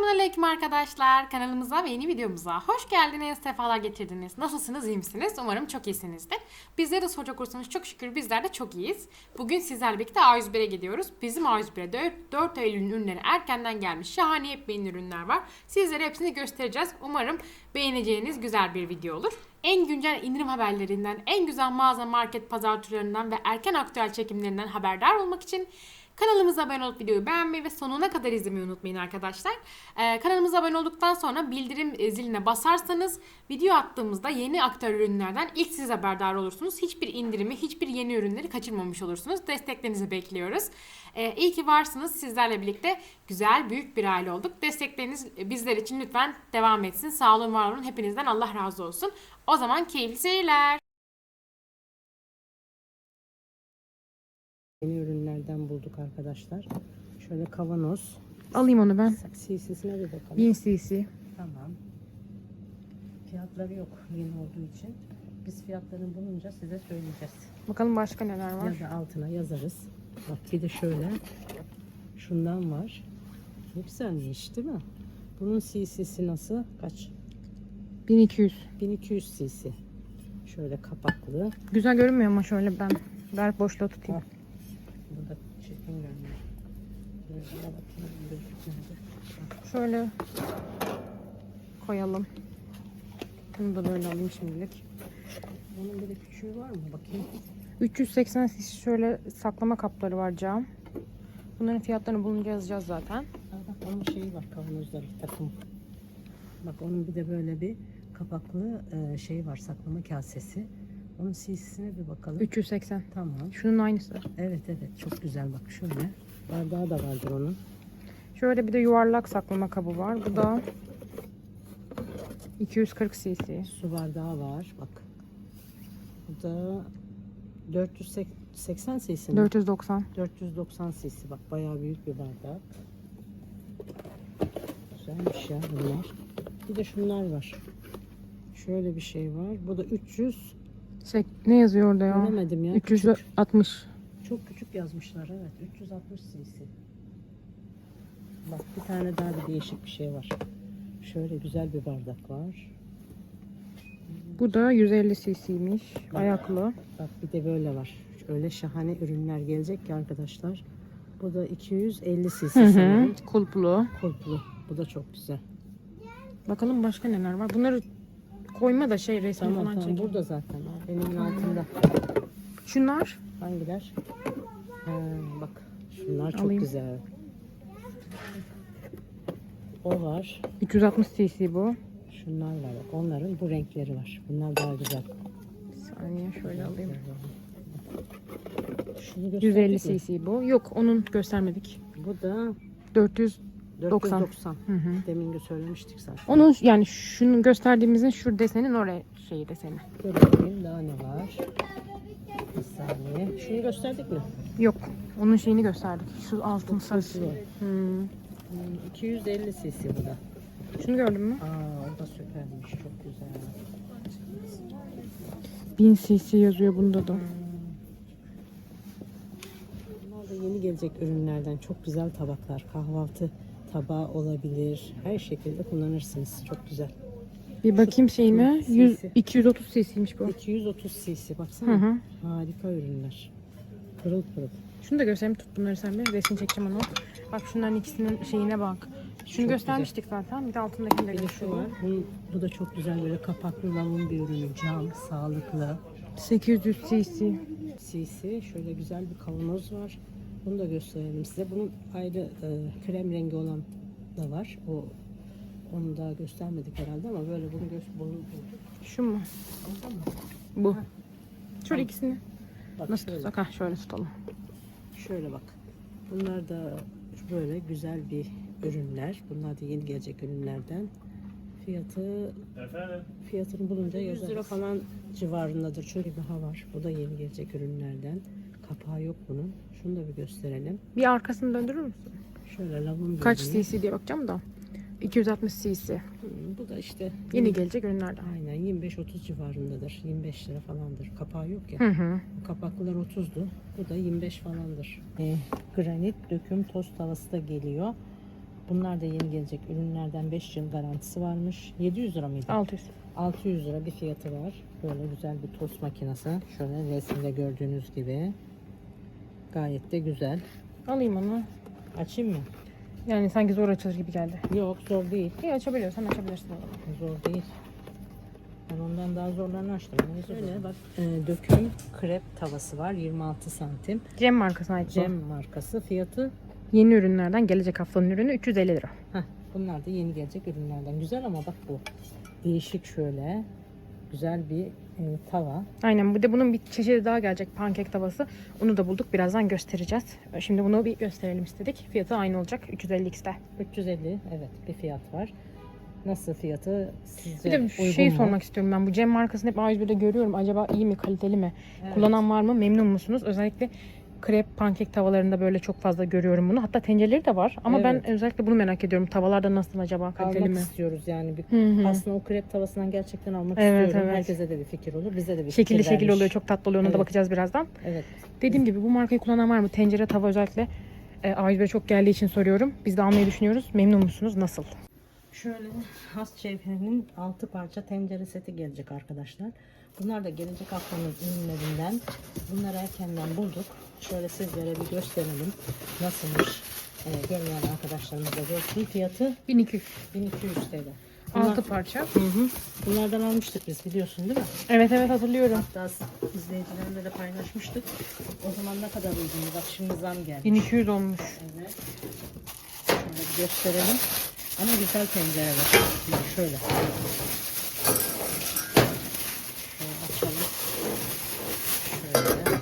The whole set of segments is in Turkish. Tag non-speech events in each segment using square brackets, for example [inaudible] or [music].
Selamünaleyküm arkadaşlar. Kanalımıza ve yeni videomuza hoş geldiniz. Sefalar getirdiniz. Nasılsınız? iyi misiniz? Umarım çok iyisinizdir. Bizlere de soracak olursanız çok şükür bizler de çok iyiyiz. Bugün sizlerle birlikte A101'e gidiyoruz. Bizim A101'e 4, 4 Eylül'ün ürünleri erkenden gelmiş. Şahane yepyeni ürünler var. Sizlere hepsini göstereceğiz. Umarım beğeneceğiniz güzel bir video olur. En güncel indirim haberlerinden, en güzel mağaza, market, pazar turlarından ve erken aktüel çekimlerinden haberdar olmak için Kanalımıza abone olup videoyu beğenmeyi ve sonuna kadar izlemeyi unutmayın arkadaşlar. Ee, kanalımıza abone olduktan sonra bildirim e, ziline basarsanız video attığımızda yeni aktör ürünlerden ilk siz haberdar olursunuz. Hiçbir indirimi, hiçbir yeni ürünleri kaçırmamış olursunuz. Desteklerinizi bekliyoruz. Ee, iyi ki varsınız. Sizlerle birlikte güzel, büyük bir aile olduk. Destekleriniz bizler için lütfen devam etsin. Sağ olun, var olun. Hepinizden Allah razı olsun. O zaman keyifli seyirler. Yeni ürünlerden bulduk arkadaşlar. Şöyle kavanoz. Alayım onu ben. CC'sine bir bakalım. 1000 cc. Tamam. Fiyatları yok yeni olduğu için. Biz fiyatlarını bulunca size söyleyeceğiz. Bakalım başka neler var. Ya da altına yazarız. Bak bir de şöyle. Şundan var. Ne güzelmiş değil mi? Bunun CC'si nasıl? Kaç? 1200. 1200 cc. Şöyle kapaklı. Güzel görünmüyor ama şöyle ben ver boşluğa tutayım. Burada çirkin görünüyor. Şöyle koyalım. Bunu da böyle alayım şimdilik. Bunun bir de küçüğü var mı? Bakayım. 380 cc şöyle saklama kapları var cam. Bunların fiyatlarını bulunca yazacağız zaten. Bak onun şeyi var kavanozları takım. Bak onun bir de böyle bir kapaklı e, şey var saklama kasesi. Onun CC'sine bir bakalım. 380. Tamam. Şunun aynısı. Evet evet çok güzel bak şöyle. Bardağı da vardır onun. Şöyle bir de yuvarlak saklama kabı var. Bu da 240 cc. Su bardağı var bak. Bu da 480 cc mi? 490. 490 cc bak bayağı büyük bir bardak. Güzelmiş ya bunlar. Bir de şunlar var. Şöyle bir şey var. Bu da 300 Sek- ne yazıyor orada ya? Bilemedim ya. Küçük. 360. Çok küçük yazmışlar evet. 360 cc. Bak bir tane daha bir değişik bir şey var. Şöyle güzel bir bardak var. Bu da 150 cc'ymiş. Ayaklı. Bak bir de böyle var. Öyle şahane ürünler gelecek ki arkadaşlar. Bu da 250 cc sanırım. Kulplu. Kulplu. Bu da çok güzel. Bakalım başka neler var. Bunları koyma da şey resmi Tamam falan tamam çekin. burada zaten. Elimin altında. Şunlar Hangiler? Ha, bak şunlar çok Alayım. güzel. O var. 360 cc bu. Şunlar var bak. Onların bu renkleri var. Bunlar daha güzel. Bir saniye şöyle alayım. Şunu 150 gösterdik mi? cc bu. Yok onun göstermedik. Bu da 400. 90. 490. Hı hı. Demin de söylemiştik zaten. Onun yani şunun gösterdiğimizin şu desenin oraya şeyi deseni. Bakayım daha ne var? Bir saniye. Şunu gösterdik mi? Yok. Onun şeyini gösterdik. Şu altın sarısı. Hmm. Hmm, 250 cc bu da. Şunu gördün mü? Aa o da süpermiş. Çok güzel. 1000 cc yazıyor bunda da. Bunlar da yeni gelecek ürünlerden. Çok güzel tabaklar. Kahvaltı tabağı olabilir. Her şekilde kullanırsınız. Çok güzel. Bir bakayım şeyine. cc. 100, 230 cc'ymiş bu. 230 cc Hı baksana. hı. Harika ürünler. Pırıl pırıl. Şunu da göstereyim. Tut bunları sen bir. Resim çekeceğim onu. Bak şunların ikisinin şeyine bak. Şunu Çok göstermiştik zaten. Bir de altındakini de Bir de şu var. Bu, bu da çok güzel böyle kapaklı lavun bir ürünü. Cam, sağlıklı. 800 cc. CC. Şöyle güzel bir kavanoz var. Bunu da gösterelim size. Bunun ayrı e, krem rengi olan da var. O onu daha göstermedik herhalde ama böyle bunu göster bunu bulduk. Şu mu? Oldu mu? Bu. Şöyle Tamam. ikisini Bak nasıl şöyle, tutsak? Ha şöyle tutalım. şöyle bak. Bunlar da böyle güzel bir ürünler. Bunlar da yeni gelecek ürünlerden. Fiyatı fiyatını bulunca 100 lira falan civarındadır. Çünkü daha var. Bu da yeni gelecek ürünlerden. Kapağı yok bunun. Şunu da bir gösterelim. Bir arkasını döndürür müsün? Şöyle lavun Kaç ürünü. cc diye bakacağım da. 260 cc. Hı, Bu da işte Yeni gelecek ürünlerden. Aynen 25-30 civarındadır. 25 lira falandır. Kapağı yok ya. Hı hı. Bu kapaklılar 30'du. Bu da 25 falandır. E, granit döküm tost tavası da geliyor. Bunlar da yeni gelecek ürünlerden 5 yıl garantisi varmış. 700 lira mıydı? 600. 600 lira bir fiyatı var. Böyle güzel bir tost makinesi. Şöyle resimde gördüğünüz gibi. Gayet de güzel. Alayım onu. Açayım mı? Yani sanki zor açılır gibi geldi. Yok zor değil. İyi açabiliyorsan açabilirsin. Zor değil. Ben ondan daha zorlarını açtım. Şöyle bak e, döküm krep tavası var 26 santim. Cem markasına ait bu. Cem markası. Fiyatı Yeni ürünlerden gelecek haftanın ürünü 350 lira. heh, bunlar da yeni gelecek ürünlerden. Güzel ama bak bu. Değişik şöyle. Güzel bir e, tava. Aynen bir de bunun bir çeşidi daha gelecek pankek tavası. Onu da bulduk birazdan göstereceğiz. Şimdi bunu bir gösterelim istedik. Fiyatı aynı olacak 350x'te. 350 evet bir fiyat var. Nasıl fiyatı sizce Bir de uygun şey mu? sormak istiyorum ben bu Cem markasını hep A101'de görüyorum. Acaba iyi mi kaliteli mi? Evet. Kullanan var mı? Memnun musunuz? Özellikle krep pankek tavalarında böyle çok fazla görüyorum bunu. Hatta tencereleri de var ama Evet. ben özellikle bunu merak ediyorum. Tavalarda nasıl acaba kaliteli almak mi? istiyoruz yani. Bir, Hı hı. aslında o krep tavasından gerçekten almak Evet, istiyorum. evet. Herkese de bir fikir olur. Bize de bir Şekilli fikir vermiş. oluyor. Çok tatlı oluyor. Ona da Evet. bakacağız birazdan. Evet. Dediğim gibi bu markayı kullanan var mı? Tencere, tava özellikle e, A101'e çok geldiği için soruyorum. Biz de almayı düşünüyoruz. Memnun musunuz? Nasıl? Şöyle has cevherinin 6 parça tencere seti gelecek arkadaşlar. Bunlar da gelecek haftanın ürünlerinden. Bunları erkenden bulduk. Şöyle sizlere bir gösterelim. Nasılmış? Ee, görmeyen arkadaşlarımız da görsün. Fiyatı 1200. 1200 TL. Bunlar, 6 parça. Hı hı. Bunlardan almıştık biz biliyorsun değil mi? Evet evet hatırlıyorum. Hatta izleyicilerle de paylaşmıştık. O zaman ne kadar uygundu. Bak şimdi zam geldi. 1200 olmuş. Evet. Şöyle bir gösterelim. Ama güzel tencereler. Bak. Şöyle açalım. Şöyle.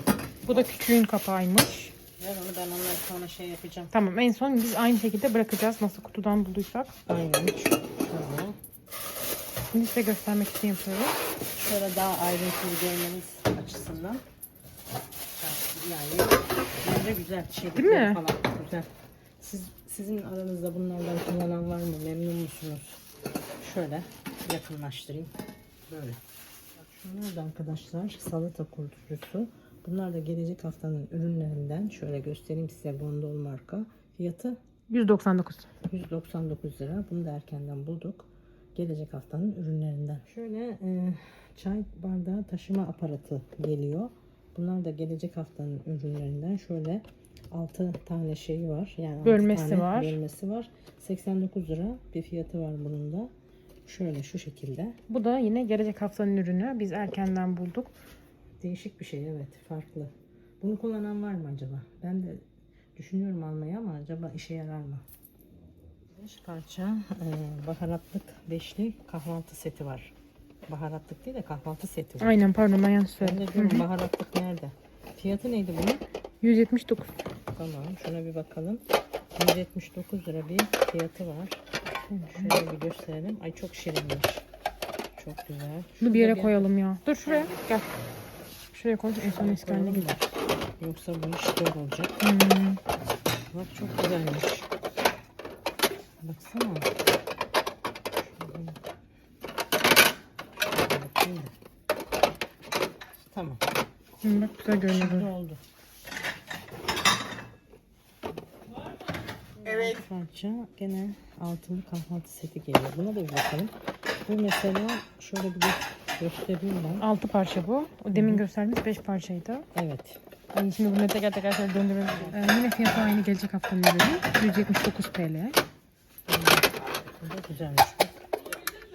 Bu da küçüğün kapağıymış. Ver onu ben onları sonra şey yapacağım. Tamam en son biz aynı şekilde bırakacağız nasıl kutudan bulduysak. Aynen. Tamam. Şimdi size göstermek için yapıyorum. Şöyle daha ayrıntılı görmeniz açısından. Yani bence güzel. Çelikleri Değil mi? Falan. Güzel. Siz, sizin aranızda bunlardan kullanan var mı? Memnun musunuz? Şöyle yakınlaştırayım. Böyle. Bak Şunlar da arkadaşlar salata kurtucusu. Bunlar da gelecek haftanın ürünlerinden. Şöyle göstereyim size Gondol marka. Fiyatı 199. 199 lira. Bunu da erkenden bulduk. Gelecek haftanın ürünlerinden. Şöyle e, çay bardağı taşıma aparatı geliyor. Bunlar da gelecek haftanın ürünlerinden. Şöyle 6 tane şeyi var. Yani Bölmesi tane var. Bölmesi var. 89 lira bir fiyatı var bunun da. Şöyle şu şekilde. Bu da yine gelecek haftanın ürünü. Biz erkenden bulduk. Değişik bir şey evet. Farklı. Bunu kullanan var mı acaba? Ben de düşünüyorum almayı ama acaba işe yarar mı? 5 parça e, baharatlık beşli kahvaltı seti var. Baharatlık değil de kahvaltı seti var. Aynen pardon ben yanlış Ben söyledim. de diyorum baharatlık nerede? Fiyatı neydi bunun? 179. Tamam şuna bir bakalım. 179 lira bir fiyatı var. Şöyle bir gösterelim. Ay çok şirinmiş. Çok güzel. Bunu bir yere koyalım ya. Dur şuraya gel. Şuraya koy en son eski haline da. Yoksa bu iş zor olacak. Hmm. Bak çok güzelmiş. Baksana. Şöyle. Tamam. Hmm, bak güzel Şimdi görünüyor. oldu. Evet. Parça gene altılı kahvaltı seti geliyor. Buna da bir bakalım. Bu mesela şöyle bir göstereyim ben. 6 parça bu. O demin gösterdiğimiz 5 parçaydı. Evet. Ay, şimdi bunu teker teker şöyle döndürelim. Ee, yine fiyatı aynı gelecek haftanın ürünü. 179 TL. Bu da güzelmiş. Bak.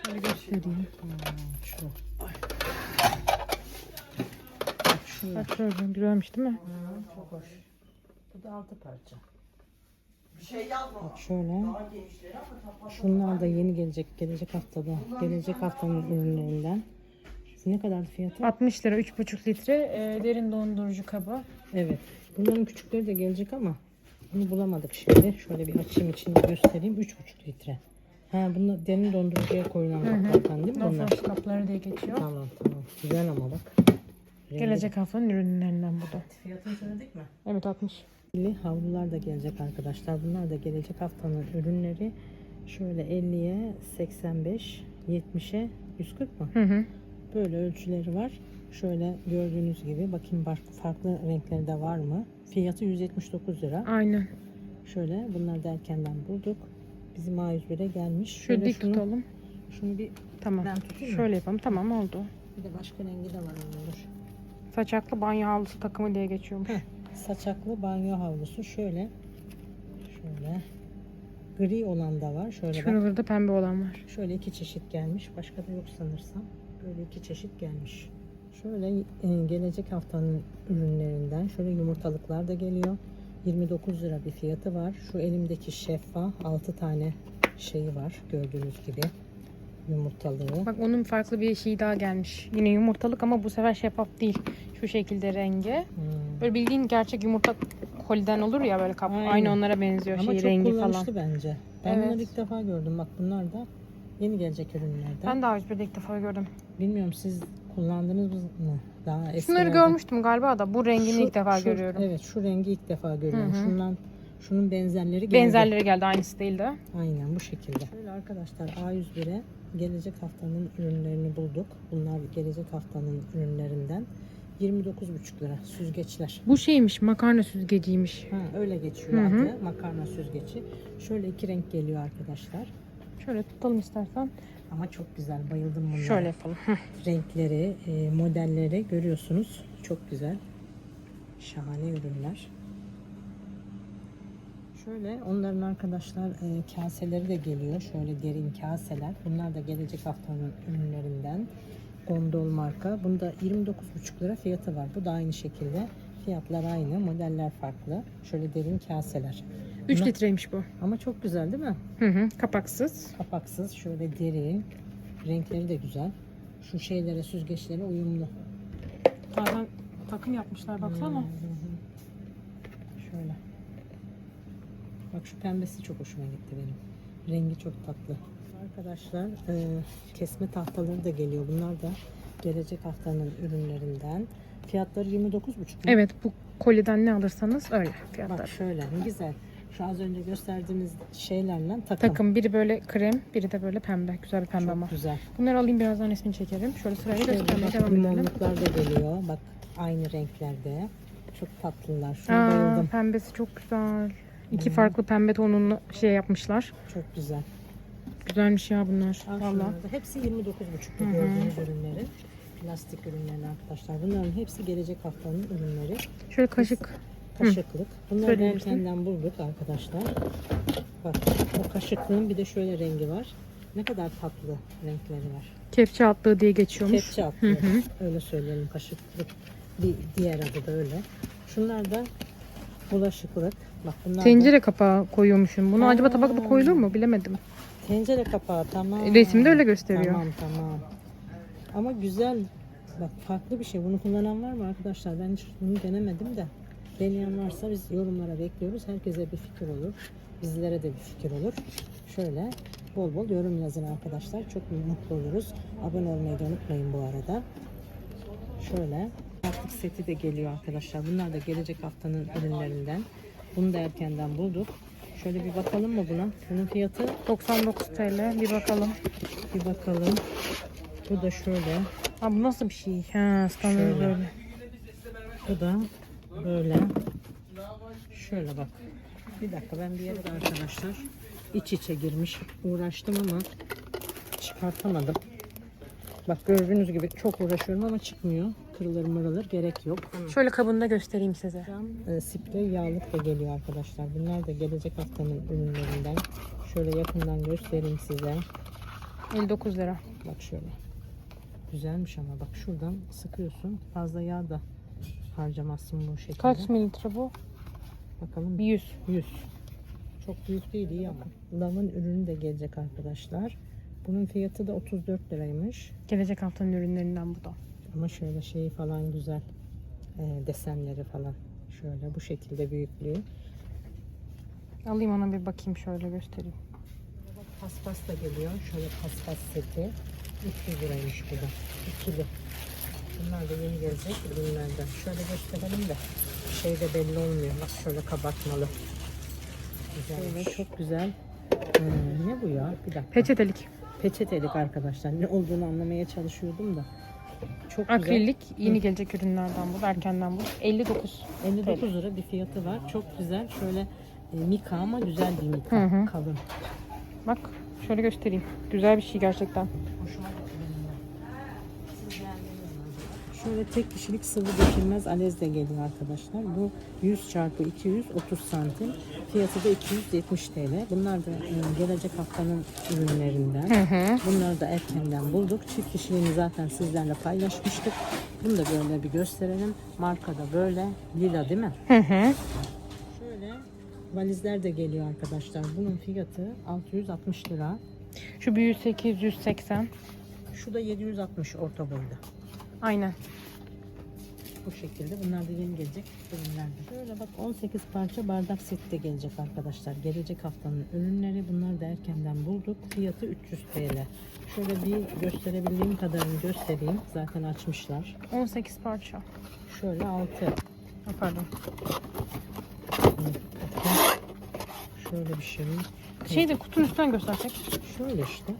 Şöyle göstereyim. Hmm, şu. Bak şunlar. Bak şöyle güzelmiş değil mi? Çok hoş. Bu da altı parça. Bak şöyle. Şunlar da yeni gelecek, gelecek haftada. Gelecek haftanın ürünlerinden. Ne kadar fiyatı? 60 lira 3,5 litre e, derin dondurucu kabı. Evet. Bunların küçükleri de gelecek ama bunu bulamadık şimdi. Şöyle bir açayım içini göstereyim. 3,5 litre. Ha bunlar derin dondurucuya koyulan kaplardan değil mi bunlar? Nofoş kapları diye geçiyor. Tamam tamam. Güzel ama bak. Rengi- Gelecek haftanın ürünlerinden bu da. Fiyatını söyledik mi? Evet 60. Belli havlular da gelecek arkadaşlar. Bunlar da gelecek haftanın ürünleri. Şöyle 50'ye 85, 70'e 140 mı? Hı hı. Böyle ölçüleri var. Şöyle gördüğünüz gibi bakayım farklı, farklı renkleri de var mı? Fiyatı 179 lira. Aynen. Şöyle bunları da erkenden bulduk. Bizim A101'e gelmiş. Şu Şöyle dik şunu, tutalım. şunu bir, Tamam. Ben tutayım mı? Şöyle yapalım. Tamam oldu. bir de başka rengi de var. Dur. Saçaklı banyo havlusu takımı diye geçiyormuş. Heh. Saçaklı banyo havlusu şöyle. Şöyle. Gri olan da var. Şöyle bak. Şuralarda pembe olan var. Şöyle iki çeşit gelmiş. Başka da yok sanırsam. Böyle iki çeşit gelmiş. Şöyle e, gelecek haftanın ürünlerinden şöyle yumurtalıklar da geliyor. 29 lira bir fiyatı var. Şu elimdeki şeffa 6 tane şeyi var gördüğünüz gibi yumurtalığı. Bak onun farklı bir şey daha gelmiş. Yine yumurtalık ama bu sefer şeffaf değil. Şu şekilde rengi. Hmm. Böyle bildiğin gerçek yumurta koliden olur ya böyle kap. Aynen. Aynı onlara benziyor Ama şey çok rengi falan. kullanışlı bence. Ben Evet. bunları ilk defa gördüm. Bak bunlar da yeni gelecek ürünlerden. Ben daha önce ilk defa gördüm. Bilmiyorum siz kullandınız mı? Daha Şunları eskilerde- görmüştüm galiba da bu rengini Şu- ilk defa şu- görüyorum. Evet şu rengi ilk defa görüyorum. Hı hı. Şundan şunun benzerleri geldi. Benzerleri geldi aynısı değil de. Aynen bu şekilde. Şöyle arkadaşlar A101'e gelecek haftanın ürünlerini bulduk. Bunlar gelecek haftanın ürünlerinden. 29,5 lira süzgeçler. Bu şeymiş makarna süzgeciymiş. Ha, öyle geçiyor Hı hı. adı. Makarna süzgeci. Şöyle iki renk geliyor arkadaşlar. Şöyle tutalım istersen. Ama çok güzel. Bayıldım bunlara. Şöyle yapalım. Renkleri, e, modelleri görüyorsunuz. Çok güzel. Şahane ürünler. Şöyle onların arkadaşlar e, kaseleri de geliyor. Şöyle derin kaseler. Bunlar da gelecek haftanın ürünlerinden. Gondol marka. Bunda 29,5 lira fiyatı var. Bu da aynı şekilde. Fiyatlar aynı. Modeller farklı. Şöyle derin kaseler. 3 Bunlar- litreymiş bu. Ama çok güzel değil mi? Hı hı. Kapaksız. Kapaksız. Şöyle derin. Renkleri de güzel. Şu şeylere, süzgeçlere uyumlu. Zaten takım yapmışlar baksana. Hı hı. Şöyle. Bak şu pembesi çok hoşuma gitti benim. Rengi çok tatlı. Arkadaşlar e, kesme tahtaları da geliyor. Bunlar da gelecek haftanın ürünlerinden. Fiyatları 29,5 mu? Evet bu koliden ne alırsanız öyle Bak fiyatlar. şöyle ne güzel. Şu az önce gösterdiğimiz şeylerle takım. Takım biri böyle krem, biri de böyle pembe. Güzel bir pembe Çok ama. güzel. Bunları alayım birazdan resmini çekerim. Şöyle sırayla göstermeye devam edelim. limonluklar da geliyor. Bak aynı renklerde. Çok tatlılar. Şuna Aa, bayıldım. pembesi çok güzel. İki farklı pembe tonunu şey yapmışlar. Çok güzel. Güzelmiş ya bunlar. Al Valla. şunları da. Hepsi 29,5 bu Hı hı. gördüğünüz ürünleri. Plastik ürünler arkadaşlar. Bunların hepsi gelecek haftanın ürünleri. Şöyle kaşık. Kaşıklık. Bunları Söyleyebilirsin. erkenden bulduk arkadaşlar. Bak o kaşıklığın bir de şöyle rengi var. Ne kadar tatlı renkleri var. Kepçe atlığı diye geçiyormuş. Kepçe atlı. Öyle söyleyelim kaşıklık. Bir diğer adı da öyle. Şunlar da bulaşıklık. Bak bunlar da Tencere kapağı koyuyormuşum. Bunu acaba Aa. tabakta koyulur mu bilemedim. tencere kapağı tamam. Resimde öyle gösteriyor. Tamam tamam. Ama güzel. Bak farklı bir şey. Bunu kullanan var mı arkadaşlar? Ben hiç bunu denemedim de. Deneyen varsa biz yorumlara bekliyoruz. Herkese bir fikir olur. Bizlere de bir fikir olur. Şöyle bol bol yorum yazın arkadaşlar. Çok mutlu oluruz. Abone olmayı da unutmayın bu arada. Şöyle artık seti de geliyor arkadaşlar. Bunlar da gelecek haftanın ürünlerinden. Bunu da erkenden bulduk. Şöyle bir bakalım mı buna? Bunun fiyatı 99 TL. Bir bakalım. bir bakalım. Bu da şöyle. Aa, bu nasıl bir şey? Ha, standart böyle. Bu da böyle. Şöyle bak. Bir dakika ben bir yere arkadaşlar iç içe girmiş. Uğraştım ama çıkartamadım. Bak gördüğünüz gibi çok uğraşıyorum ama çıkmıyor. Kırılır mırılır gerek yok. Şöyle kabında göstereyim size. E, sprey yağlık da geliyor arkadaşlar. Bunlar da gelecek haftanın ürünlerinden. Şöyle yakından göstereyim size. 59 lira. Bak şöyle. Güzelmiş ama bak şuradan sıkıyorsun. Fazla yağ da harcamazsın bu şekilde. Kaç mililitre bu? Bakalım 100. 100. Çok büyük değil iyi ama. Lavın ürünü de gelecek arkadaşlar. Bunun fiyatı da 34 liraymış. Gelecek haftanın ürünlerinden bu da. Ama şöyle şeyi falan güzel. Ee, desenleri falan. Şöyle bu şekilde büyüklüğü. Alayım ona bir bakayım şöyle göstereyim. Paspas da geliyor. Şöyle paspas seti. 300 liraymış bu da. İkili. Bunlar da yeni gelecek ürünlerden. Şöyle gösterelim de şey de belli olmuyor. Bak şöyle kabartmalı. Güzel. çok güzel. Ee, ne bu ya? Bir dakika. Peçetelik. Peçetelik arkadaşlar. Ne olduğunu anlamaya çalışıyordum da. Çok güzel. Akrilik yeni gelecek ürünlerden bu. Erkenden bu. 59. 59 lira bir fiyatı var. Çok güzel. Şöyle e, mika ama güzel bir mika. Hı hı. Kalın. Bak şöyle göstereyim. Güzel bir şey gerçekten. Hoşuma gitti benim de. Siz beğendiniz mi acaba? Şöyle tek kişilik sıvı dökülmez alez de geliyor arkadaşlar. Bu 100 çarpı 200 30 santim. Fiyatı da 270 TL. Bunlar da e, gelecek haftanın ürünlerinden. Bunları da erkenden bulduk. Çift kişiliğini zaten sizlerle paylaşmıştık. Bunu da böyle bir gösterelim. Marka da böyle. Lila değil mi? Hı hı. Şöyle valizler de geliyor arkadaşlar. Bunun fiyatı 660 lira. Şu büyüğü 880. Şu da 760 orta boyda. Aynen. Bu şekilde. Bunlar da yeni gelecek ürünlerdir. Şöyle bak 18 parça bardak set de gelecek arkadaşlar. Gelecek haftanın ürünleri. Bunlar da erkenden bulduk. Fiyatı 300 TL. Şöyle bir gösterebildiğim kadarını göstereyim. Zaten açmışlar. 18 parça. Şöyle 6. Ha, Pardon. Şöyle bir şey. Şeyi de kutunun üstünden göstersek. Şöyle işte.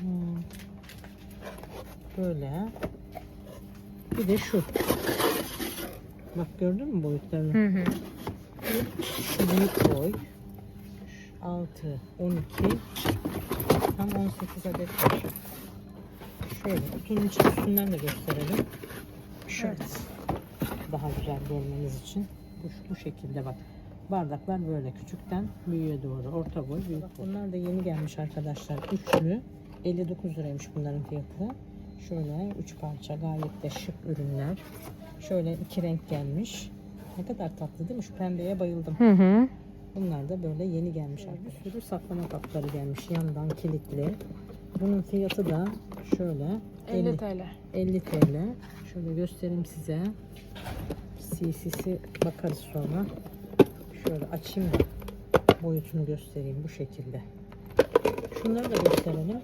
Hmm. Böyle. Bir de şu. Bak gördün mü boyutlarını? Hı hı. Şu büyük boy. 6, 12, tam 18 adet var. Şöyle kutunun üstünden de gösterelim. Şöyle. Daha güzel görmeniz için. Bu, bu şekilde bak. Bardaklar böyle küçükten büyüğe doğru. Orta boy, büyük boy. Bunlar da yeni gelmiş arkadaşlar. Üçlü. 59 liraymış bunların fiyatı. Şöyle üç parça gayet de şık ürünler. Şöyle iki renk gelmiş. Ne kadar tatlı değil mi? Şu pembeye bayıldım. Hı hı. Bunlar da böyle yeni gelmiş arkadaşlar. Bir sürü saklama kapları gelmiş yandan kilitli. Bunun fiyatı da şöyle 50, 50 TL. 50 TL. Şöyle göstereyim size. CC'si bakarız sonra. Şöyle açayım da boyutunu göstereyim bu şekilde. Şunları da gösterelim.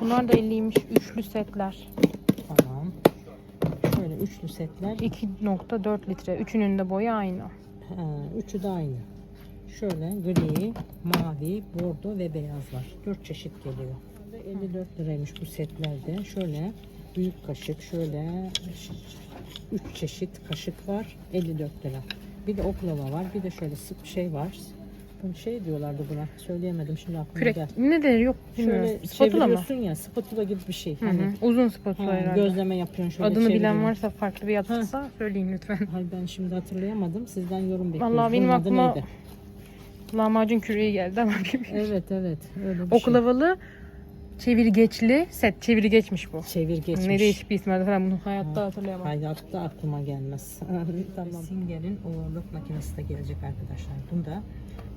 Bunlar da 50'ymiş. Üçlü setler. Tamam. Şöyle üçlü setler. 2.4 litre. Üçünün de boyu aynı. Ha, üçü de aynı. Şöyle gri, mavi, bordo ve beyaz var. Dört çeşit geliyor. 54 liraymış bu setlerde. Şöyle büyük kaşık, şöyle üç çeşit kaşık var. 54 lira. Bir de oklava var. Bir de şöyle sık şey var. Bu şey diyorlardı buna. Söyleyemedim şimdi aklıma Kürek. geldi. Ne denir yok bilmiyorum. Şöyle Spatula mı? çeviriyorsun ya, spatula gibi bir şey. Hı hı. Hani Uzun spatula ha, herhalde. gözleme yapıyorsun şöyle Adını bilen çeviriyorsun. varsa farklı bir adıysa söyleyin lütfen. Hay ben şimdi hatırlayamadım. Sizden yorum bekliyorum. Vallahi benim Bunun adı aklıma neydi? lahmacun küreği geldi ama [laughs] bilmiyorum. Evet evet. Öyle bir şey. Oklavalı çevirgeçli set. Çevirgeç bu. Çevir geçmiş. Ne değişik bir ismi var. Ben bunu hayatta Ha. hatırlayamam. Hayatta aklıma gelmez. [laughs] tamam. Singer'in overlock makinesi de gelecek arkadaşlar. Bunda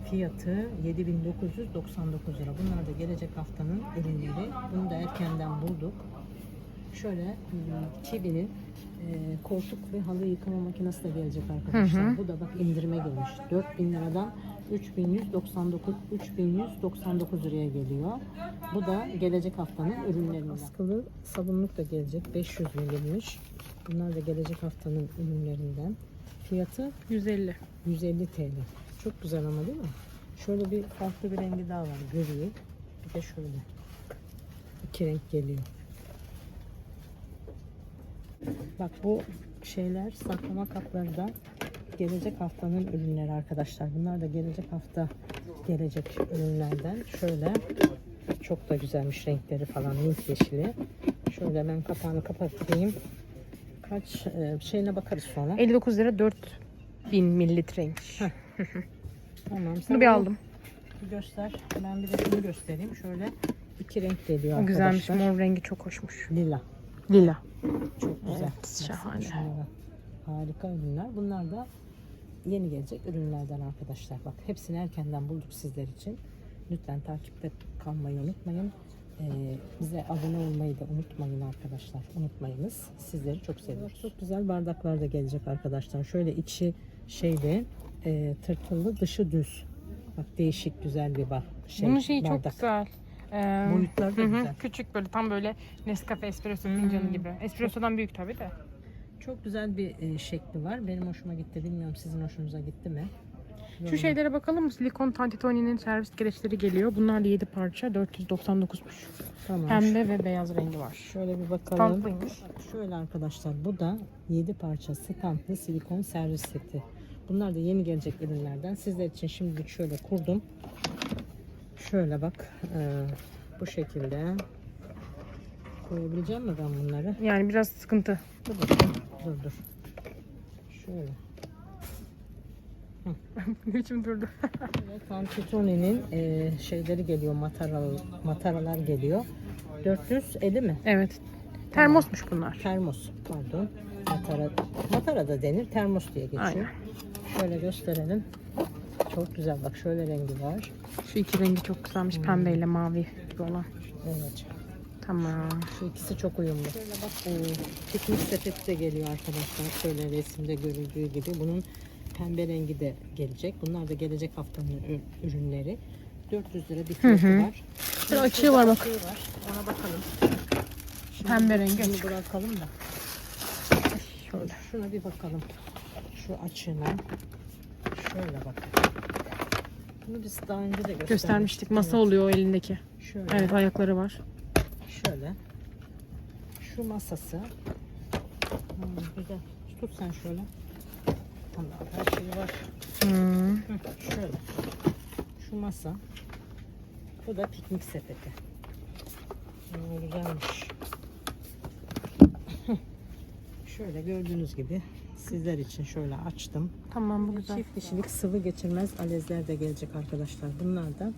fiyatı 7999 lira. Bunlar da gelecek haftanın ürünleri. Bunu da erkenden bulduk. Şöyle hmm, Kiwi'nin e, koltuk ve halı yıkama makinesi de gelecek arkadaşlar. Hı hı. Bu da bak indirime girmiş. 4000 liradan 3199 3199 liraya geliyor. Bu da gelecek haftanın ürünlerinden. Askılı sabunluk da gelecek. 500 milimmiş. Bunlar da gelecek haftanın ürünlerinden. Fiyatı 150. 150 TL. Çok güzel ama değil mi? Şöyle bir farklı bir rengi daha var. Gri. Bir de şöyle. İki renk geliyor. Bak bu şeyler saklama kapları da gelecek haftanın ürünleri arkadaşlar. Bunlar da gelecek hafta gelecek ürünlerden. Şöyle çok da güzelmiş renkleri falan mint yeşili. Şöyle ben kapağını kapatayım. Kaç e, şeyine bakarız sonra. 59 lira 4000 mililitreymiş. Tamam. Bunu bir aldım. bir göster. Ben bir de şunu göstereyim. Şöyle iki renk geliyor O güzelmiş. arkadaşlar. Mor rengi çok hoşmuş. Lila. Lila. Çok güzel. Evet, şahane. şunlara. Harika ürünler. Bunlar da yeni gelecek ürünlerden arkadaşlar. Bak hepsini erkenden bulduk sizler için. Lütfen takipte kalmayı unutmayın. Ee, bize abone olmayı da unutmayın arkadaşlar. Unutmayınız. Sizleri çok seviyoruz. Çok güzel bardaklar da gelecek arkadaşlar. Şöyle içi şeyli e, tırtıllı dışı düz. Bak değişik güzel bir bar. Şey, Bunun şeyi çok bardak. güzel. Ee, Boyutları da hı hı, güzel. Küçük böyle tam böyle Nescafe espresso fincanı Hmm. gibi. Espressodan büyük tabii de. Çok güzel bir e, şekli var. Benim hoşuma gitti. Bilmiyorum sizin hoşunuza gitti mi? Şu şeylere bakalım mı? Silikon Tantitoni'nin servis gereçleri geliyor. Bunlar da 7 parça 499'muş. Tamam. Pembe ve beyaz rengi var. Şöyle bir bakalım. Tantlıymış. Şöyle arkadaşlar bu da 7 parça standlı silikon servis seti. Bunlar da yeni gelecek ürünlerden. Sizler için şimdilik şöyle kurdum. Şöyle bak. e, bu şekilde. Koyabileceğim mi ben bunları? Yani biraz sıkıntı. Dur bakayım. Dur dur. Şöyle. Güçüm durdu. [laughs] Tantitoni'nin e, şeyleri geliyor. Mataralar, mataralar geliyor. 450 mi? evet. Termosmuş bunlar. Termos. Pardon. Matara, matara da denir. Termos diye geçiyor. Aynen. Şöyle gösterelim. Çok güzel. Bak şöyle rengi var. Şu iki rengi çok güzelmiş. Pembeyle mavi gibi olan. Evet. Tamam. Şu ikisi çok uyumlu. Şöyle bak e, piknik sepeti de geliyor arkadaşlar. Şöyle resimde görüldüğü gibi. Bunun pembe rengi de gelecek. Bunlar da gelecek haftanın ür- ürünleri. 400 lira bir hı. var. Şöyle açığı var bak. Var. Ona bakalım. Şimdi Pembe rengi Bunu bırakalım da. Şöyle. Şuna bir bakalım. Şu açığına. Şöyle bak. Bunu biz daha önce de göstermiştik. Göstermiştik. Masa Evet. oluyor o elindeki. Şöyle. Evet ayakları var. Şöyle. Şu masası. Hmm, güzel. Tut sen şöyle. Tamam her şey var. Hmm. Hı, şöyle. Şu masa. Bu da piknik sepeti. Hmm, güzelmiş. [laughs] şöyle gördüğünüz gibi sizler için şöyle açtım. Tamam bu güzel. Çift kişilik sıvı geçirmez alezler de gelecek arkadaşlar. Bunlardan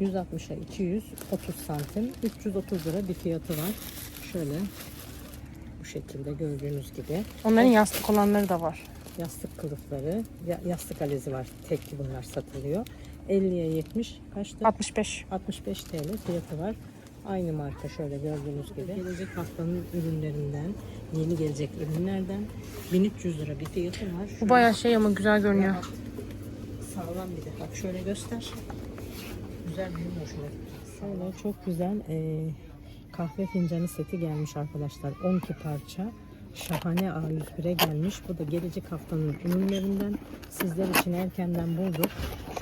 160'a 230 santim 330 lira bir fiyatı var. Şöyle bu şekilde gördüğünüz gibi Onların yastık olanları da var. yastık kılıfları, ya- yastık alezi var. Tekli bunlar satılıyor. 50'ye 70 kaçtı? 65. 65 TL fiyatı var. Aynı marka şöyle gördüğünüz gibi. Gelecek haftanın ürünlerinden, yeni gelecek ürünlerden 1300 lira bir fiyatı var. Bu bayağı şey ama güzel görünüyor. Rahat, Sağlam bir de. Bak şöyle göster. Güzel bir hoşuma gitti. Şöyle çok güzel e, kahve fincanı seti gelmiş arkadaşlar. 12 parça. Şahane A101'e gelmiş. Bu da gelecek haftanın ürünlerinden. Sizler için erkenden bulduk.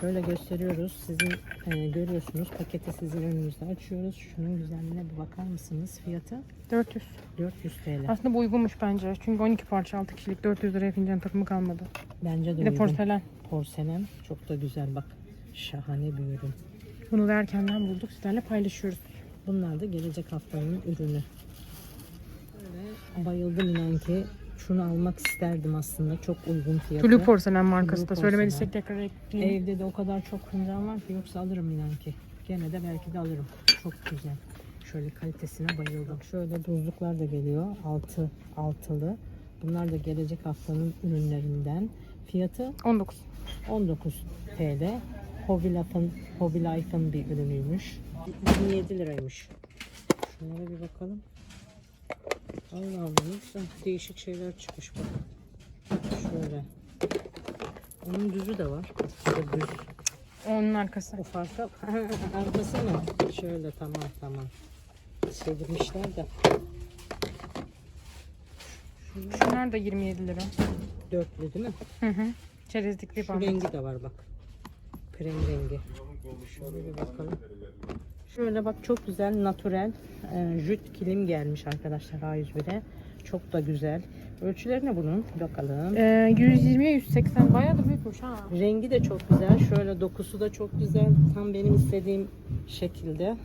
Şöyle gösteriyoruz. Sizin e, görüyorsunuz. Paketi sizin önünüzde açıyoruz. Şunun güzelliğine bir bakar mısınız? Fiyatı 400. 400 TL. Aslında bu uygunmuş bence. Çünkü 12 parça 6 kişilik 400 liraya fincan takımı kalmadı. Bence de Bir de uygun. porselen. Porselen. Çok da güzel bak. Şahane bir ürün. Bunu da erkenden bulduk. Sizlerle paylaşıyoruz. Bunlar da gelecek haftanın ürünü. Bayıldım inan ki. Şunu almak isterdim aslında. Çok uygun fiyatı. Tulu porselen markası da. Söylemediysek tekrar ekleyeyim. Evde de o kadar çok fincan var ki yoksa alırım inan ki. Gene de belki de alırım. Çok güzel. Şöyle kalitesine bayıldım. Şöyle buzluklar da geliyor. Altı, altılı. Bunlar da gelecek haftanın ürünlerinden. Fiyatı 19. 19 TL. Hobby Life'ın Hobby Life'ın bir ürünüymüş. 27 liraymış. Şunlara bir bakalım. Allah Allah değişik şeyler çıkmış bak. Şöyle. Onun düzü de var. Düz. Onun arkası. O farkı [laughs] arkası mı? Şöyle tamam tamam. Çevirmişler de Şunlar da 27 lira. dörtlü değil mi? Hı hı. Çerezlikli Şu falan. rengi de var bak. Krem rengi. Şöyle bir bakalım. Şöyle bak çok güzel natürel e, jüt kilim gelmiş arkadaşlar A101'e. Çok da güzel. Ölçüleri ne bunun? Bakalım. Ee, 120'ye 180 bayağı da büyükmüş ha. Rengi de çok güzel. Şöyle dokusu da çok güzel. Tam benim istediğim şekilde.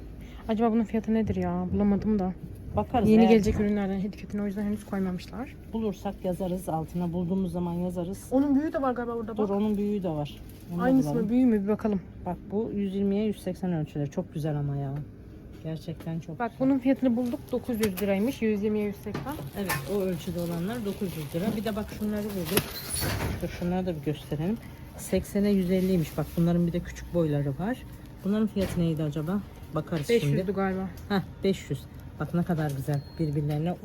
Acaba bunun fiyatı nedir ya? Bulamadım da. Bakarız. Yeni eğer gelecek ürünlerden etiketini o yüzden henüz koymamışlar. bulursak yazarız altına. Bulduğumuz zaman yazarız. Onun büyüğü de var galiba burada Dur onun büyüğü de var. Onu da Aynısı bulalım. mı büyüğü mü bir bakalım. Bak bu 120'ye 180 ölçüleri. Çok güzel ama ya. Gerçekten çok Bak güzel. bunun fiyatını bulduk 900 liraymış 120'ye 180. Evet o ölçüde olanlar 900 lira. Bir de bak şunları bulduk. Dur şunları da bir gösterelim. 80'e 150'ymiş. Bak bunların bir de küçük boyları var. Bunların fiyatı neydi acaba? Bakarız şimdi. 500'dü galiba. Heh 500. Bak ne kadar güzel birbirlerine.